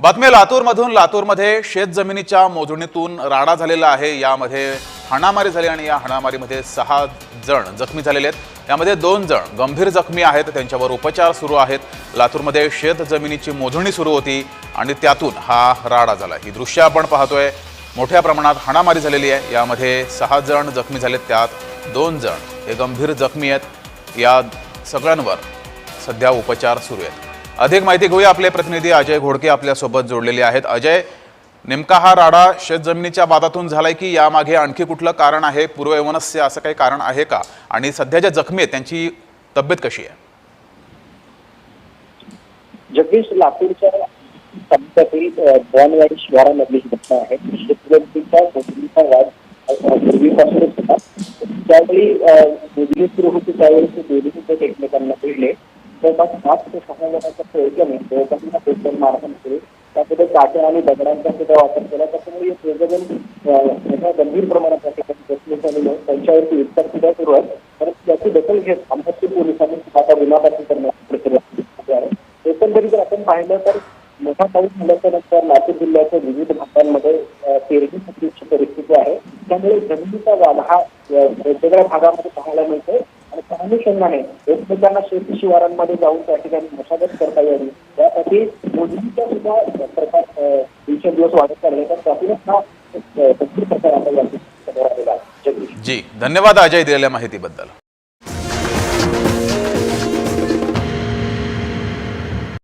बातमी लातूरमधून. लातूरमध्ये शेतजमिनीच्या मोजणीतून राडा झालेला आहे. यामध्ये हाणामारी झाली आणि या हाणामारीमध्ये सहा जण जखमी झालेले आहेत. यामध्ये दोन जण गंभीर जखमी आहेत. त्यांच्यावर उपचार सुरू आहेत. लातूरमध्ये शेतजमिनीची मोजणी सुरू होती आणि त्यातून हा राडा झाला. ही दृश्य आपण पाहतोय. मोठ्या प्रमाणात हाणामारी झालेली आहे. यामध्ये सहा जण जखमी झालेत. त्यात दोन जण हे गंभीर जखमी आहेत. या सगळ्यांवर सध्या उपचार सुरू आहेत. अधिक माहिती घेऊया आपले प्रतिनिधी अजय घोडके आपल्यासोबत जोडलेले आहेत. अजय नेमका हा राडा शेतजमिनीच्या वादातून झालाय की यामागे आणखी कुठलं कारण आहे? पूर्वयवनस्य असं काही कारण आहे का? आणि सध्या ज्या जखमी आहेत त्यांची तब्येत कशी आहे? जगदीश लातूरच्या तालुक्यातील अ, शिवारामधली ही घटना आहे शेतजमिनीचा मोजणीचा वाद पूर्वीपासूनच होता. त्यावेळी मोजणी सुरू होती त्यावेळी ते दोन्ही एकमेकांना भिडले जवळपास पाच ते सहा जणांचा जणांच्या प्रयोजनाने दोघांना बेदम मारहाण नसेल त्यामध्ये काटे आणि दगडांचा सुद्धा वापर केला. त्याच्यामुळे हे प्रयोजन अ, मोठ्या गंभीर प्रमाणात ठिकाणी जखमी झालेले आहेत. त्यांच्यावरती उपचार सुद्धा सुरू आहेत. परंतु त्याची दखल घेत अमरावती पोलिसांनी आता गुन्हा दाखल करण्याची प्रक्रिया आहे. एकंदरीत जर आपण पाहिलं तर मोठा पाऊस झाल्याच्यानंतर लातूर जिल्ह्याच्या विविध भागांमध्ये पेरणी पेरणीसाठीची परिस्थिती आहे. त्यामुळे जमिनीचा वाद हा वेगवेगळ्या भागामध्ये पाहायला मिळतोय. आणि त्या अनुषंगाने एकमेकांना शेती शिवारांमध्ये जाऊन त्या ठिकाणी मशागत करता यावी. यासाठी मोदींचा सुद्धा प्रकार दिवसेंदिवस वाढत चालले तर त्यातूनच हा प्रकार आता या जी धन्यवाद अजय दिलेल्या माहितीबद्दल.